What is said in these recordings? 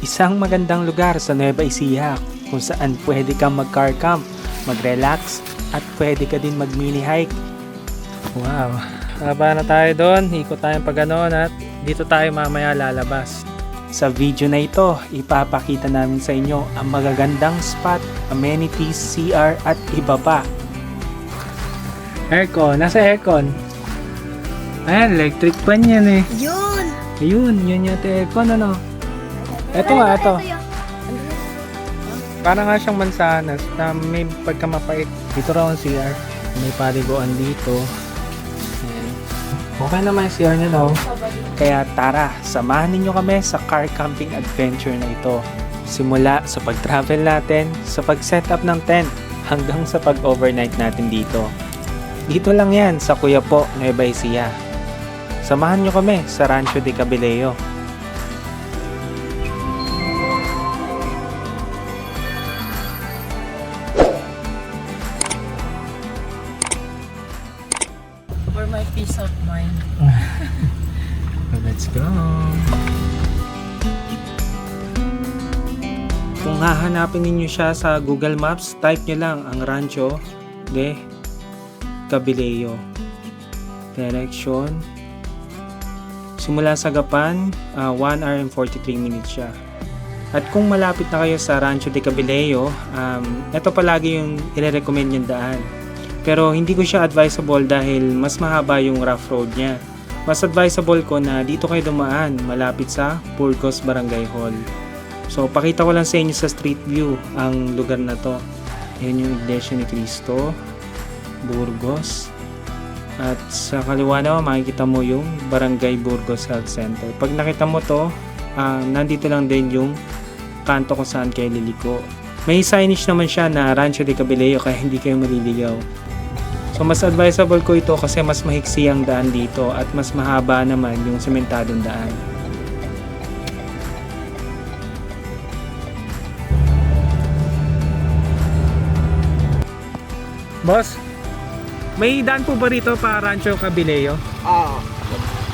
Isang magandang lugar sa Nueva Ecija kung saan pwede kang mag-car camp, mag-relax, at pwede ka din mag-mini hike. Wow! Baba na tayo doon, ikot tayo pag ganon at dito tayo mamaya lalabas. Sa video na ito, ipapakita namin sa inyo ang magagandang spot, amenities, CR at iba pa. Aircon, nasa aircon? Ayan, electric fan yan eh. Yun! Ayun, yun yung aircon ano. Ito nga, ito. Parang nga siyang mansanas na may pagkamapait. Dito raw ang CR. May paliguan dito. Ayan. Okay naman yung CR nila oh. Kaya tara, samahan ninyo kami sa car camping adventure na ito. Simula sa pag-travel natin, sa pag-setup ng tent, hanggang sa pag-overnight natin dito. Dito lang yan sa Kuya Po, Nueva Ecija. Samahan nyo kami sa Rancho de Cabeleo. Hahanapin ninyo siya sa Google Maps, type nyo lang ang Rancho de Cabeleo. Direction. Simula sa Gapan, ah, 1 hour and 43 minutes siya. At kung malapit na kayo sa Rancho de Cabeleo, um, ito palagi yung ire-recommend yung daan. Pero hindi ko siya advisable dahil mas mahaba yung rough road niya. Mas advisable ko na dito kayo dumaan malapit sa Burgos Barangay Hall. So pakita ko lang sa inyo sa street view ang lugar na to. Yan yung Iglesia ni Cristo, Burgos. At sa kaliwa naman makikita mo yung Barangay Burgos Health Center. Pag nakita mo to, ah, nandito lang din yung kanto kung saan kayo liliko. May signage naman siya na Rancho de Cabeleo kaya hindi kayo maliligaw. So mas advisable ko ito kasi mas mahiksi ang daan dito at mas mahaba naman yung sementadong daan. Boss, may daan po ba rito pa Rancho Cabileo? Ah,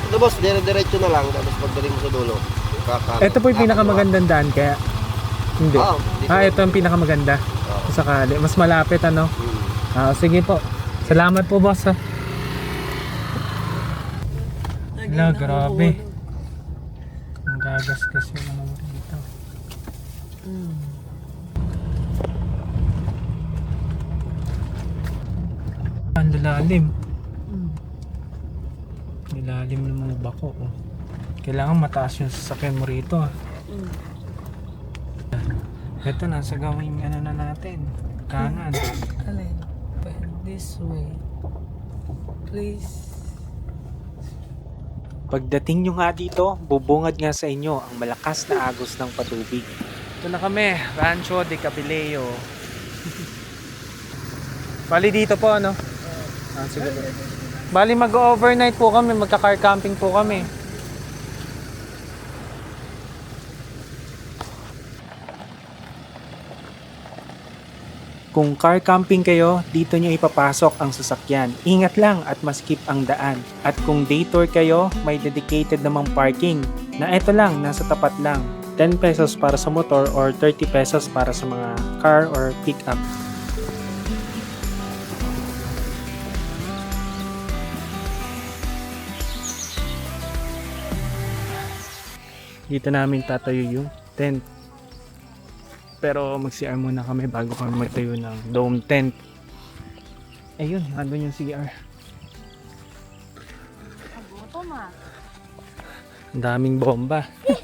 ito boss, dire-diretso na lang, tapos pagdating mo sa dulo. Kaka- Ito po yung pinakamagandang daan kaya hindi. Ah. Ah, ito ang pinakamaganda. Oo. Sakali. Mas malapit ano. Hmm. Ah, sige po. Salamat po boss ha. Hala, grabe. Ang gagasgas yung ano dito. Ang lalalim. Nilalim ng mga bako. Oh. Kailangan mataas yung sasakyan mo rito. ah. Ito, nasa gawing ano na natin. Kanan. Alin? This way. Please. Pagdating nyo nga dito, bubungad nga sa inyo ang malakas na agos ng patubig. Ito na kami, Rancho de Cabeleo. Bali dito po, ano? Ah, sige. Bali mag-overnight po kami, magka-car camping po kami. Kung car camping kayo, dito nyo ipapasok ang sasakyan. Ingat lang at maskip ang daan. At kung day tour kayo, may dedicated namang parking na ito lang, nasa tapat lang. 10 pesos para sa motor or 30 pesos para sa mga car or pickup. Dito namin tatayo yung tent. Pero mag-CR muna kami bago kami magtayo ng dome tent. Ayun, andun yung CR. Gutom ah. Ang daming bomba.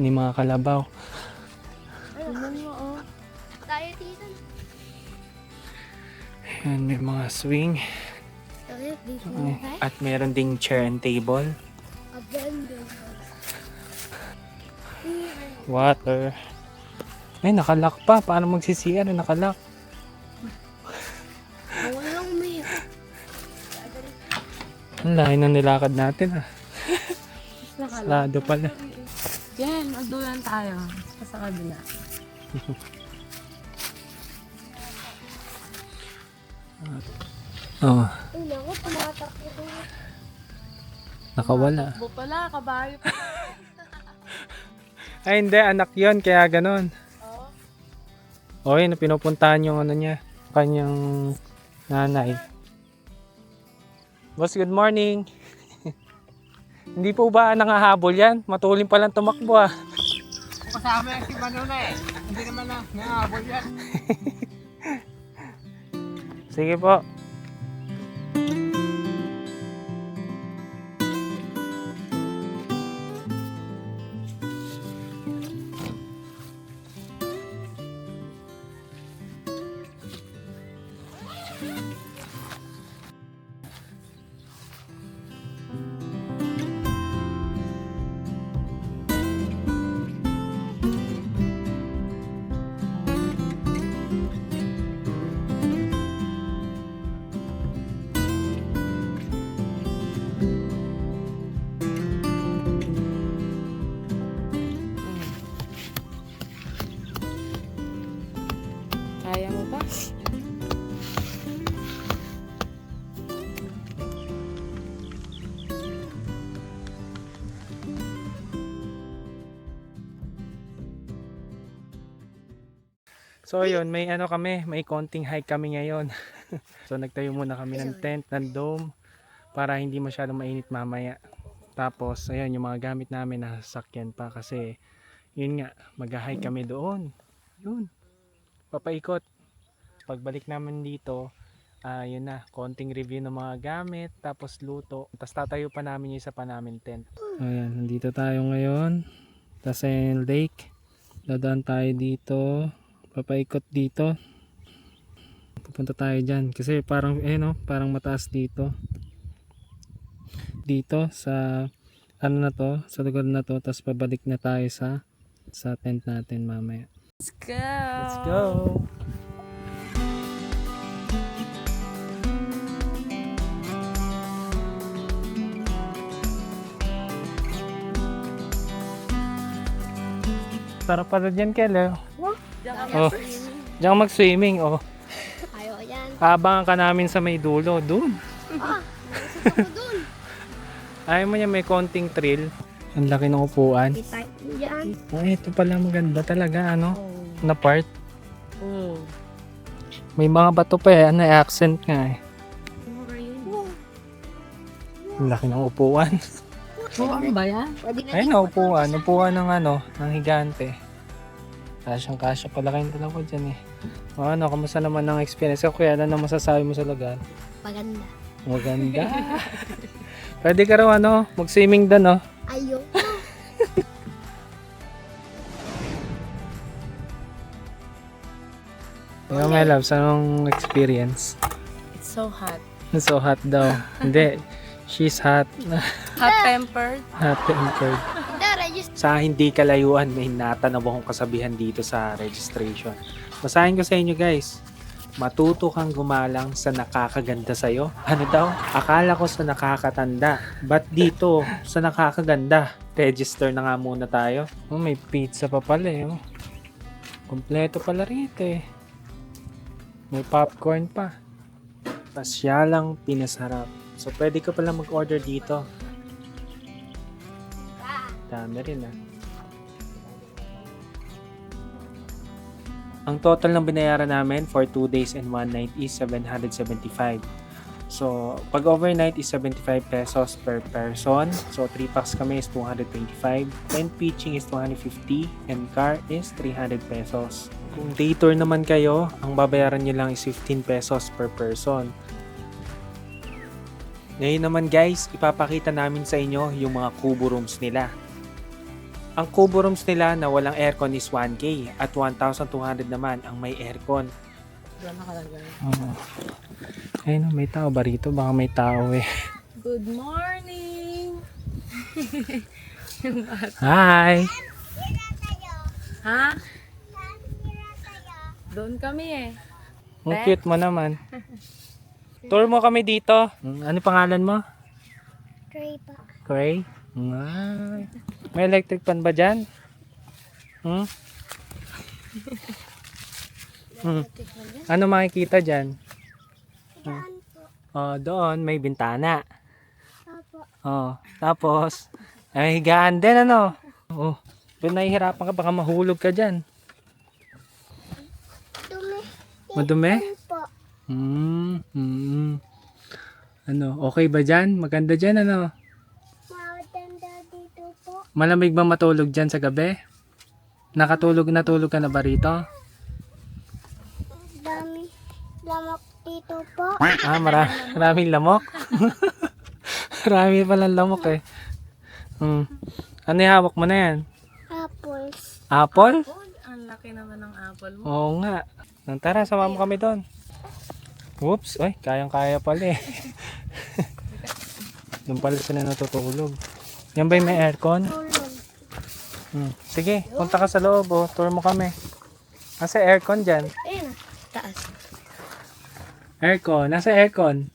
Ni mga kalabaw. Tayo dito. Ayan, may mga swing. At meron ding chair and table. Abandon. Water. Ay, nakalock pa. Paano magsisiya na nakalock? Walang may. Ang lahi na nilakad natin ah. Salado pala. Yan, magdulan tayo. Sa kabila. Oh. Nakawala. Bo pala, kabayo pa. Ay, hindi. Anak yon Kaya ganon. Oo. O, yun. Pinupuntahan yung ano niya. Kanyang nanay. Boss, good morning. hindi po ba nangahabol yan? Matulin palang tumakbo ah. Kasama yung si Manuna eh. Hindi naman na naabol yan. Sige po. So yun, may ano kami, may konting hike kami ngayon. so nagtayo muna kami ng tent, ng dome, para hindi masyadong mainit mamaya. Tapos, ayun, yung mga gamit namin nasasakyan pa kasi, yun nga, mag-hike kami doon. Yun, papaikot. Pagbalik namin dito, ah yun na, konting review ng mga gamit, tapos luto. Tapos tatayo pa namin yung isa pa namin tent. Ayan, nandito tayo ngayon. Tapos ayun, lake. Dadaan tayo dito papaikot dito. Pupunta tayo dyan. Kasi parang eh no? Parang mataas dito. Dito sa ano na to? Sa lugar na to. Tapos pabalik na tayo sa sa tent natin mamaya. Let's go! let's go! Sarap pala dyan, Kelly. Diyan ka Oh, diyan ka mag-swimming, oh. Ayaw yan. Abangan ka namin sa may dulo, dun. Ako dun. Ayaw mo niya may konting thrill. Ang laki ng upuan. Kita yan. Ay, ito pala maganda talaga, ano? Na part. Oo. May mga bato pa eh. Ano, accent nga eh. Ang laki ng upuan. Oo, ano ba yan? Pwede na upuan. Upuan ng ano, ng higante. Kasyang kasya pala kayong dalawa dyan eh. O ano, kamusta naman ang experience? Ikaw kuya, ano na masasabi mo sa lugar? Paganda. Maganda. Pwede ka raw ano, mag-swimming doon, no? Ayaw. Yung my loves, anong experience? It's so hot. So hot daw. Hindi. She's hot. Hot tempered. Dara, just Sa hindi kalayuan, may natanaw akong kasabihan dito sa registration. Basahin ko sa inyo guys. Matuto kang gumalang sa nakakaganda sa'yo. Ano daw? Akala ko sa nakakatanda. Ba't dito sa nakakaganda? Register na nga muna tayo. Oh, may pizza pa pala eh. Oh. Kompleto pala rito eh. May popcorn pa. Pasyalang pinasarap. So, pwede ka pala mag-order dito. Dami rin ah. Ang total ng binayaran namin for 2 days and 1 night is 775. So, pag overnight is 75 pesos per person. So, 3 packs kami is 225. 10 pitching is 250. And car is 300 pesos. Kung day tour naman kayo, ang babayaran nyo lang is 15 pesos per person. Ngayon naman guys, ipapakita namin sa inyo yung mga kubo rooms nila. Ang kubo rooms nila na walang aircon is 1K at 1,200 naman ang may aircon. Diyan nakalagay. Oo. Ayun, may tao ba rito? Baka may tao eh. Good morning! Hi! ha? Doon kami eh. Ang cute mo naman. Tour mo kami dito. Mm, Ano pangalan mo? Gray pa. Gray? Ay. May electric pan ba dyan? Hmm? Hmm. Ano makikita dyan? Yan po. Oh, doon may bintana. Oh, tapos, ay higaan din ano. Oh, pero nahihirapan ka, baka mahulog ka dyan. Dumi. Madumi? Hmm, hmm. Ano, okay ba dyan? Maganda dyan ano? Malamig ba matulog dyan sa gabi? Nakatulog natulog ka na ba rito? Dami. Lamok dito po. Ah, mara maraming lamok. Marami palang lamok eh. Hmm. Ano yung hawak mo na yan? Apples. Apple? Ang laki naman ng apple mo. Oo nga. Nang tara, sama mo kami doon. Whoops, ay, kayang-kaya pala eh. Doon pala sila natutulog. Yan ba yung may aircon? Hmm. Sige, punta ka sa loob oh. Tour mo kami. Nasa aircon dyan. Ayun. Taas. Aircon, nasa aircon.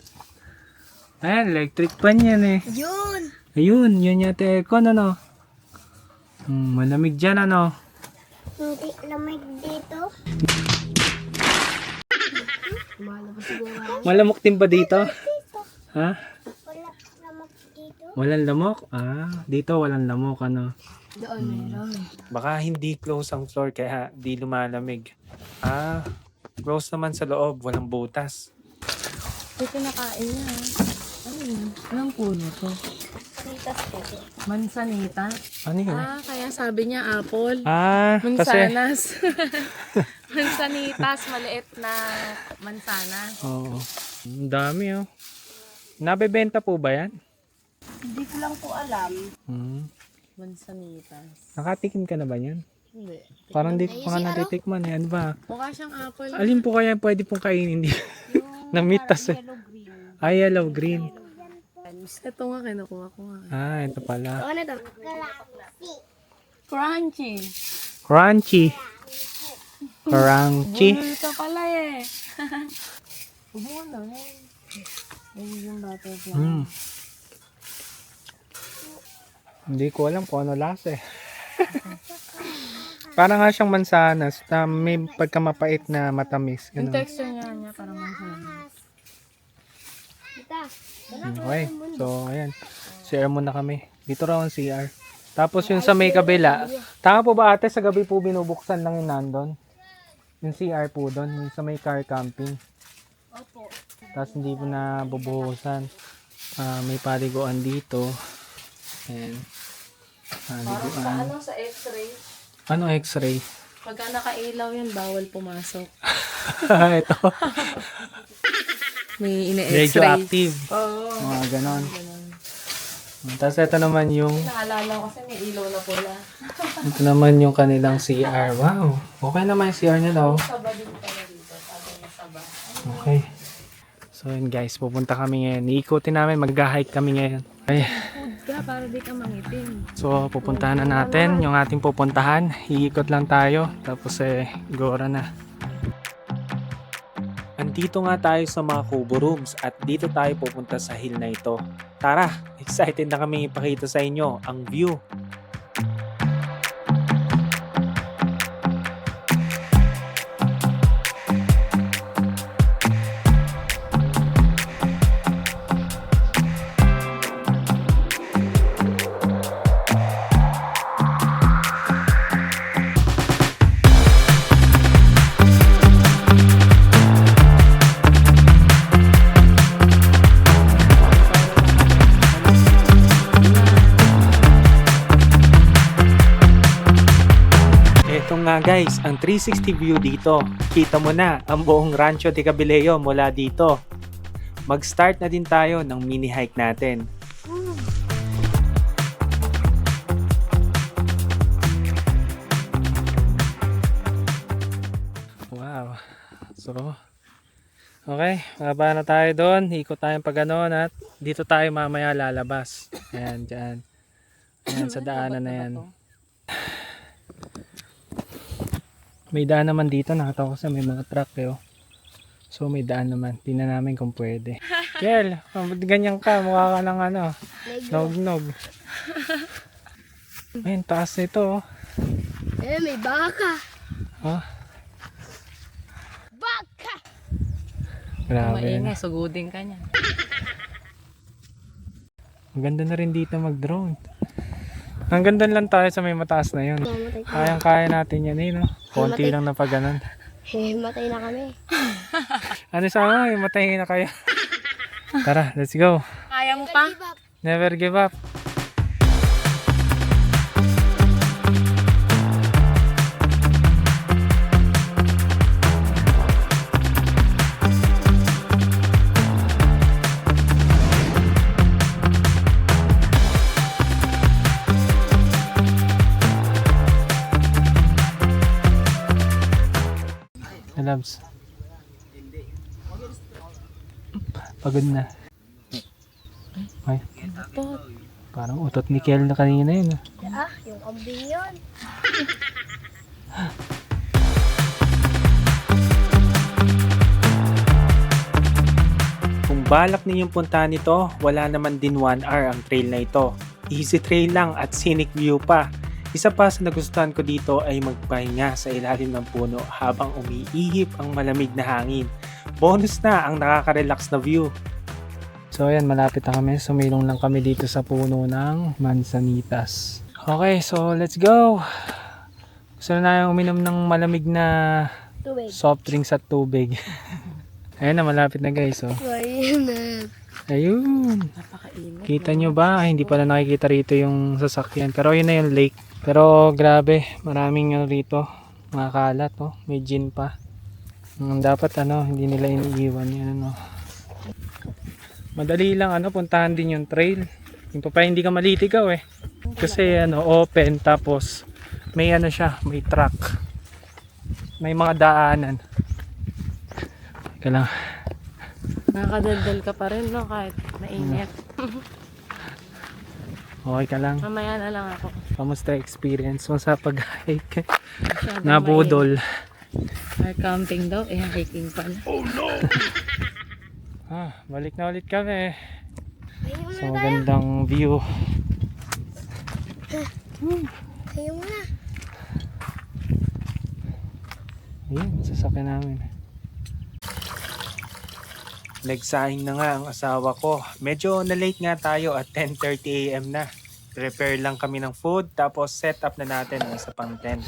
Ayan, electric fan yan eh. Yun. Ayun, yun yata aircon ano. Hmm, malamig dyan ano. Hindi lamig dito. Malamok din ba dito? Ha? Wala lamok dito. Walang lamok? Ah, dito walang lamok ano. Doon meron. Baka hindi close ang floor kaya di lumalamig. Ah, close naman sa loob, walang butas. Ito kinakain niya. Ano yun? Anong puno to? Dito po. Mansanita? Ano yun? Ah, kaya sabi niya apple. Ah, kasi... Mansanas. Mansanitas, maliit na mansanas. Oo. Ang dami oh. Nabebenta po ba yan? Hindi ko lang po alam. Hmm. Mansanitas. Nakatikim ka na ba yan? Hindi. Parang di ko pa nga natitikman eh. Ano ba? Mukha siyang apple. Alin po kaya pwede pong kainin? Hindi. Namitas eh. Ay, yellow green. Ito nga, kinukuha ko nga. Ah, ito pala. Ano to? Galaxy. Crunchy. Crunchy. Crunchy. Ito pala eh. Huwag mo na eh. Ayun yung butterfly. Hmm. Hindi ko alam kung ano lasa eh. Parang nga siyang mansanas na may pagkamapait na matamis. Yung Ganun. texture niya niya parang mansanas. Okay. So, ayan. CR muna kami. Dito raw ang CR. Tapos yung sa may kabila. Tama po ba ate, sa gabi po binubuksan lang yung nandun? Yung CR po doon, yung sa may car camping. Opo. Tapos hindi po na bubuhusan. Ah, may paliguan dito. Ayan. Paliguan. Ano sa x-ray? Ano x-ray? Pagka nakailaw yan, bawal pumasok. Ito. May Medyo ine-x-ray. active. Oo. Mga ganon. Tapos ito naman yung Naalala ko kasi may ilaw na pula. ito naman yung kanilang CR. Wow. Okay naman yung CR nila oh. Saba din pala dito. Sabi niya saba. Okay. So yun guys, pupunta kami ngayon. Iikutin namin, mag-hike kami ngayon. Okay. Ka para di ka mangitim. So pupuntahan na natin yung ating pupuntahan. Iikot lang tayo. Tapos eh, gora na. Andito nga tayo sa mga Kubo Rooms at dito tayo pupunta sa hill na ito. Tara, excited na kami ipakita sa inyo ang view. Nga guys, ang 360 view dito. Kita mo na ang buong Rancho de Cabeleo mula dito. Mag-start na din tayo ng mini hike natin. Wow. So, okay. Baba na tayo doon. Ikot tayong pag ganon at dito tayo mamaya lalabas. Ayan, dyan. Ayan, sa daanan na yan. May daan naman dito. Nakita ko kasi may mga truck eh. oh. So may daan naman. Tingnan namin kung pwede. Kel, ba't ganyan ka? Mukha ka ng ano. Nog-nog. Ayun, taas nito. Oh. Eh, may baka. Oh, Baka! grabe. Maingay, sugudin ka niya. Maganda na rin dito mag-drone. Hanggang doon lang tayo sa may mataas na yun. Kayang-kaya natin yan eh, no? Konti Matay. lang na pag ganun. Eh, matay na kami. Ano sa mga, matayin na kayo. Tara, let's go. Kaya mo pa? Never give up. Loves. Pagod na. Ay, parang utot ni Kel na kanina yun. ah. Ah, yung kambing yun. Kung balak ninyong puntahan ito, wala naman din 1 hour ang trail na ito. Easy trail lang at scenic view pa. Isa pa sa nagustuhan ko dito ay magpahinga sa ilalim ng puno habang umiihip ang malamig na hangin. Bonus na ang nakaka-relax na view. So ayan, malapit na kami. Sumilong lang kami dito sa puno ng Mansanitas. Okay, so let's go! Gusto na namin uminom ng malamig na Tubig. soft drinks at tubig. Ayan na, malapit na guys. Oh. Ayun na. Ayun. Napakainit. Kita nyo ba? Ay, Hindi pala nakikita rito yung sasakyan. Pero yun na yung lake. Pero grabe, maraming ano rito. Mga kalat, oh. May gin pa. Mm, dapat ano, hindi nila iniiwan yan, ano. Madali lang, ano, puntahan din yung trail. Yung pa pa hindi ka malitigaw eh. Kasi ano, open tapos may ano siya, may track. May mga daanan. Teka lang. Nakakadaldal ka pa rin, no? Kahit mainit. Okay ka lang. Mamaya na lang ako. Kamusta experience mo sa pag-hike? Nabudol. mainit. Ay, camping daw. Eh, hiking pa na. Ah, balik na ulit kami. Ayun So, magandang view. Ayun na. Ayun, sasakyan namin. Nagsahing na nga ang asawa ko. Medyo na-late nga tayo at 10.30 a.m. na. Prepare lang kami ng food tapos set up na natin ang isa pang tent.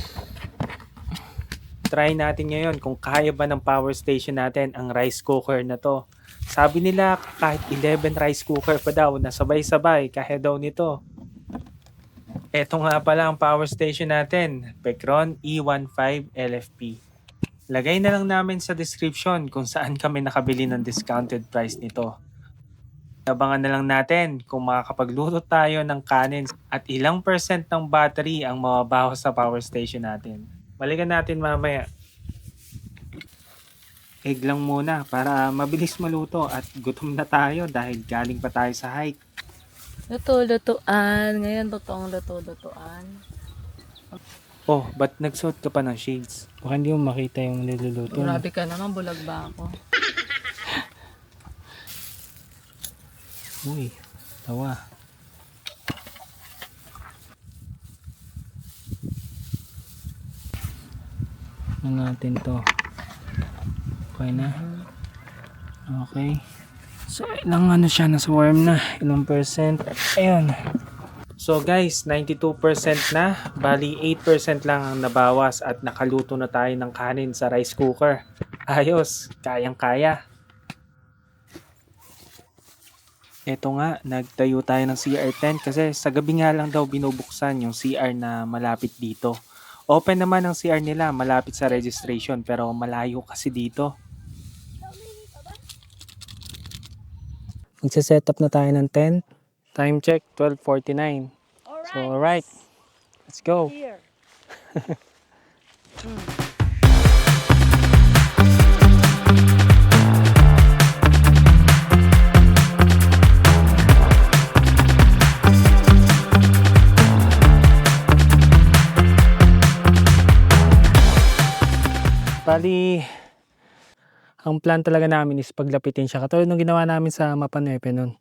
Try natin ngayon kung kaya ba ng power station natin ang rice cooker na to. Sabi nila kahit 11 rice cooker pa daw na sabay-sabay kaya daw nito. Eto nga pala ang power station natin, Pecron E15 LFP. Lagay na lang namin sa description kung saan kami nakabili ng discounted price nito. Abangan na lang natin kung makakapagluto tayo ng kanin at ilang percent ng battery ang mababawas sa power station natin. Balikan natin mamaya. Egg lang muna para mabilis maluto at gutom na tayo dahil galing pa tayo sa hike. Luto, lutuan. Ngayon, totoong luto, lutuan. Oh, ba't nagsuot ka pa ng shades? Baka hindi mo makita yung niluluto. mo. Grabe ka naman, bulag ba ako? Uy, tawa. Ano natin to? Okay na? Okay. So, ilang ano siya, nasa warm na. Ilang percent. Ayun. So guys, 92% na. Bali, 8% lang ang nabawas at nakaluto na tayo ng kanin sa rice cooker. Ayos, kayang-kaya. Eto nga, nagtayo tayo ng CR tent kasi sa gabi nga lang daw binubuksan yung CR na malapit dito. Open naman ang CR nila malapit sa registration pero malayo kasi dito. Magsa-set up na tayo ng tent. Time check, 12.49. So, alright. Let's go. Bali, ang plan talaga namin is paglapitin siya. Katulad nung ginawa namin sa Mapanepe nun.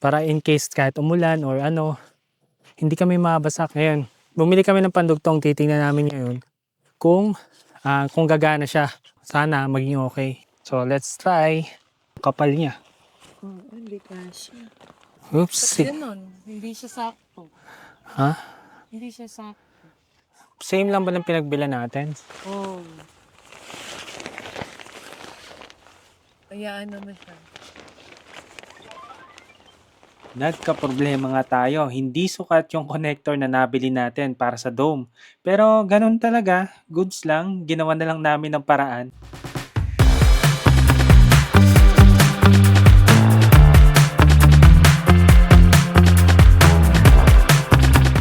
Para in case kahit umulan or ano, hindi kami mabasa ngayon. Bumili kami ng pandugtong, titingnan namin ngayon kung ah, kung gagana siya. Sana maging okay. So let's try. Kapal niya. Oh, hindi ka siya. Oops. Ba't ganun? Hindi siya sakto. Ha? Hindi siya sakto. Same lang ba ng pinagbila natin? Oh. Kaya ano na siya. Nagka-problema nga tayo. Hindi sukat yung connector na nabili natin para sa dome. Pero ganun talaga. Goods lang. Ginawa na lang namin ng paraan.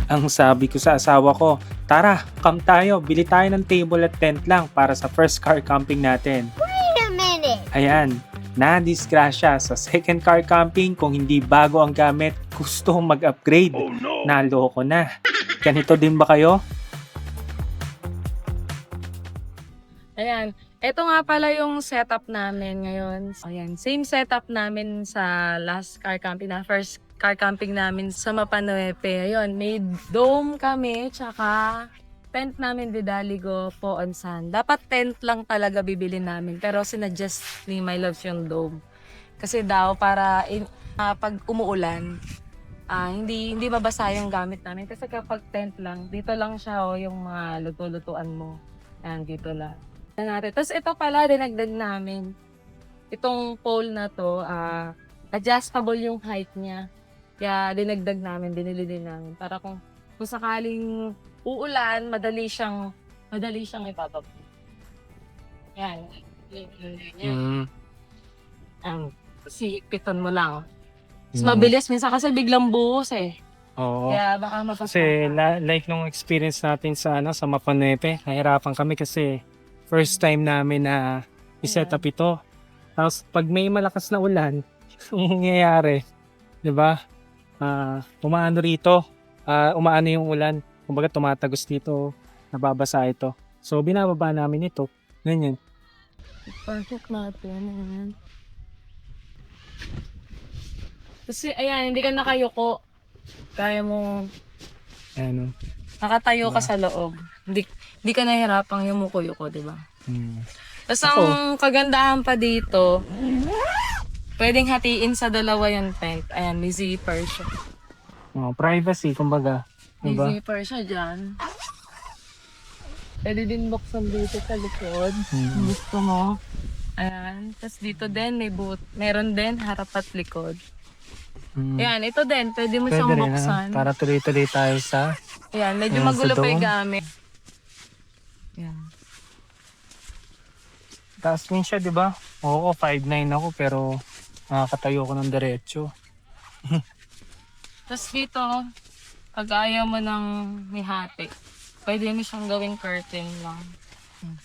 Ang sabi ko sa asawa ko, tara, come tayo, bili tayo ng table at tent lang para sa first car camping natin. Wait a minute. Ayan, na-disgrasya sa second car camping kung hindi bago ang gamit, gusto mag-upgrade. Naloko na. Ganito din ba kayo? Ayan. Ito nga pala yung setup namin ngayon. Ayan. Same setup namin sa last car camping na first car camping namin sa Mapanuepe. Ayun, may dome kami, tsaka tent namin Vidaligo po on San. Dapat tent lang talaga bibili namin. Pero sinadjust ni My Loves yung dome. Kasi daw para in, ah, pag umuulan, ah, hindi hindi mabasa yung gamit namin. Kasi kapag tent lang, dito lang siya oh, yung mga luto-lutuan mo. Ayan, dito lang. Natin. Tapos ito pala, dinagdag namin. Itong pole na to, ah, adjustable yung height niya. Kaya dinagdag namin, binili din namin. Para kung, kung sakaling uulan, madali siyang, madali siyang ipapag. Yan. Yan. Mm. Um, si piton mo lang. Mas Mm. mabilis minsan kasi biglang buhos eh. Oo. Kaya baka mapasok. Kasi la- like nung experience natin sa ano sa Mapanepe, nahirapan kami kasi first time namin na i-set up ito. Tapos pag may malakas na ulan, ang nangyayari, 'di ba? Ah, umaano rito, ah, umaano yung ulan. Kumbaga tumatagos dito, nababasa ito. So binababa namin ito. Ganyan. Perfect natin. Ayan. Kasi ayan, hindi ka nakayuko. Kaya mo Ano. nakatayo ka sa loob. Hindi, hindi ka nahihirapang yumuko-yuko, di ba? Hmm. Tapos ang kagandahan pa dito, pwedeng hatiin sa dalawa yung tent. Ayan, may zipper siya. Oh, privacy kumbaga, May 'di ba? zipper siya dyan. Pwede din buksan dito sa likod. Mm. Kung Gusto mo. Ayan. Tapos dito din, may boot. Meron din, harap at likod. Hmm. Ayan, ito din. Pwede mo Pwede siyang rin, buksan. ha? Para tuloy-tuloy tayo sa Ayan, medyo Ayan, sa magulo pa yung dome. gamit. Ayan. Taas din siya, di ba? Oo, 5'9 ako pero nakakatayo ko ng diretso. Tapos dito, pag ayaw mo ng may hati, pwede mo siyang gawing curtain lang. Hmm.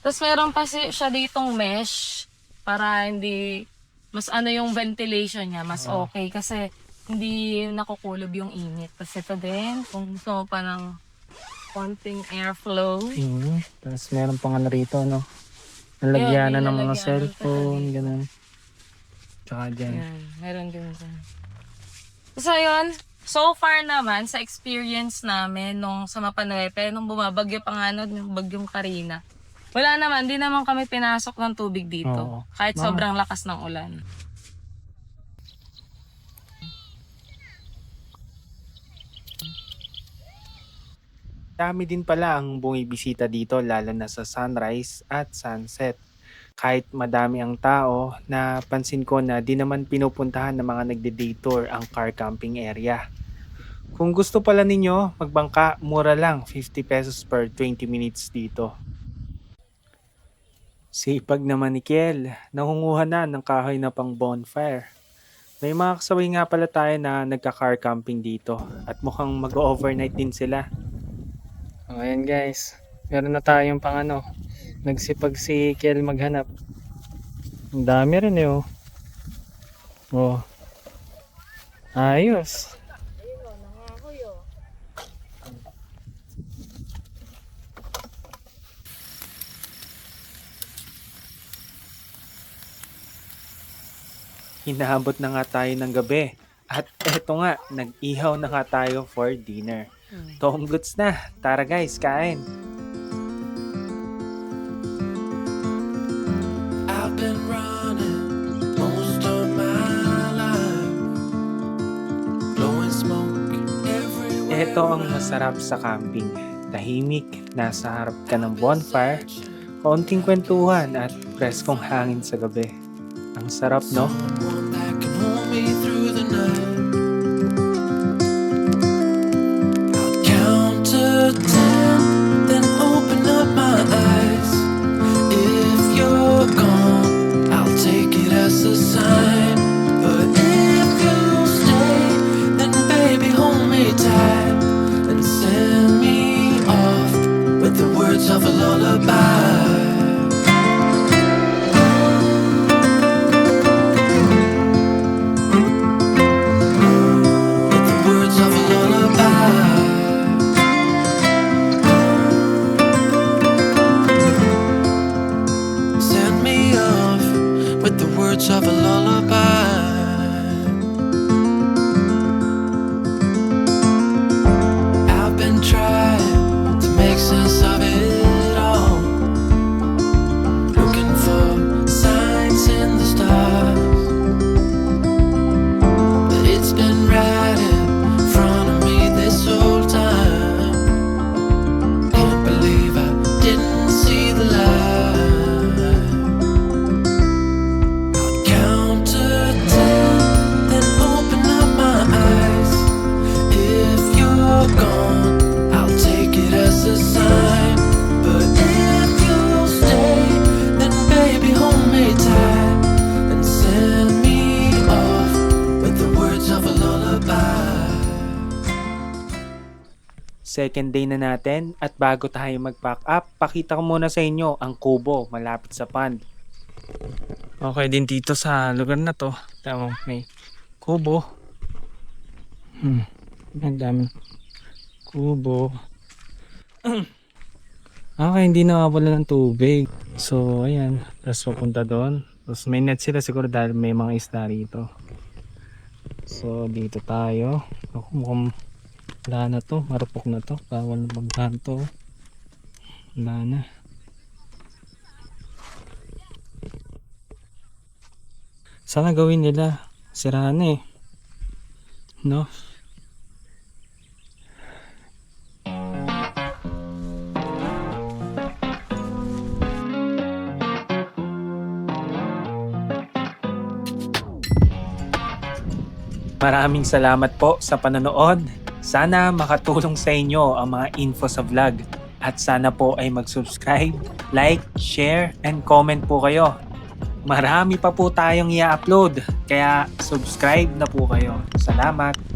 Tapos meron pa si, siya ditong mesh para hindi mas ano yung ventilation niya, mas Oo. okay kasi hindi nakukulob yung init. Tapos ito din, kung gusto mo pa ng konting airflow. Mm. Tapos meron pang ano rito, no? Nalagyanan Ayun, ng mga cellphone, pa ganun. Tsaka dyan. Yan, meron din dyan. So, yun. So far naman, sa experience namin nung sa Mapanuepe, nung bumabagyo pa nga nun, yung bagyong Karina, wala naman, di naman kami pinasok ng tubig dito. Oo. Kahit Mga- sobrang lakas ng ulan. Dami din pala ang bumibisita dito lalo na sa sunrise at sunset. Kahit madami ang tao, napansin ko na di naman pinupuntahan ng mga nagde-day tour ang car camping area. Kung gusto pala ninyo magbangka, mura lang, 50 pesos per 20 minutes dito. Sipag naman ni Kiel, nangunguha na ng kahoy na pang bonfire. May mga kasaway nga pala tayo na nagka-car camping dito at mukhang mag-overnight din sila. Oh, ayan guys. Meron na tayong pang ano. Nagsipag si Kiel maghanap. Ang dami rin eh oh. Oh. Ayos. Hinahabot na nga tayo ng gabi. At eto nga, nag-ihaw na nga tayo for dinner. Hmm. Tom goods na. Tara guys, kain. I've been running most of my life Blowing smoke everywhere Ito ang masarap sa camping. Tahimik, nasa harap ka ng bonfire, kaunting kwentuhan at preskong hangin sa gabi. Ang sarap, no? night Second day na natin at bago tayo mag-pack up, pakita ko muna sa inyo ang kubo malapit sa pond. Okay din dito sa lugar na to. Tama, may kubo. Hmm, ang dami kubo. okay, hindi nawawala ng tubig. So, ayan. Tapos papunta doon. Tapos may net sila siguro dahil may mga isda rito. So, dito tayo. Ako mukhang wala na to, marupok na to. Bawal na magkanto. Wala na. Sana gawin nila. Sira na eh. No? Maraming salamat po sa panonood. Sana makatulong sa inyo ang mga info sa vlog. At sana po ay mag-subscribe, like, share, and comment po kayo. Marami pa po tayong i-upload. Kaya subscribe na po kayo. Salamat!